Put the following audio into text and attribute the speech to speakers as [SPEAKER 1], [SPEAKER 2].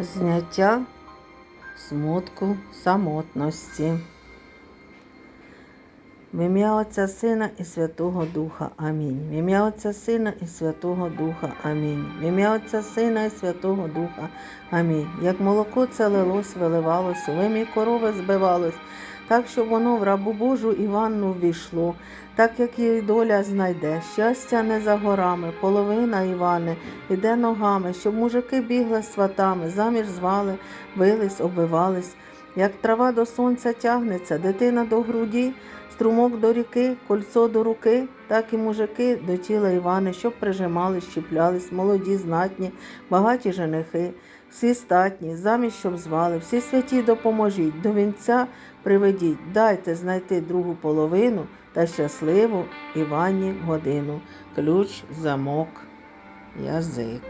[SPEAKER 1] Зняття смутку самотності. В ім'я Отця Сина і Святого Духа. Амінь. В ім'я Отця Сина і Святого Духа. Амінь. В ім'я Отця Сина і Святого Духа. Амінь. Як молоко це лилось, виливалось, вимій корови збивалось, так, щоб воно в рабу Божу і ванну ввійшло, так як її доля знайде. Щастя не за горами, половина Івани іде ногами, щоб мужики бігли сватами, заміж звали, бились, оббивались. Як трава до сонця тягнеться, дитина до груді, струмок до ріки, кольцо до руки, так і мужики до тіла Івани, щоб прижимались, щіплялись, молоді, знатні, багаті женихи, всі статні, замість щоб звали, всі святі допоможіть, до вінця приведіть, дайте знайти другу половину та щасливу Івані годину. Ключ, замок, язик.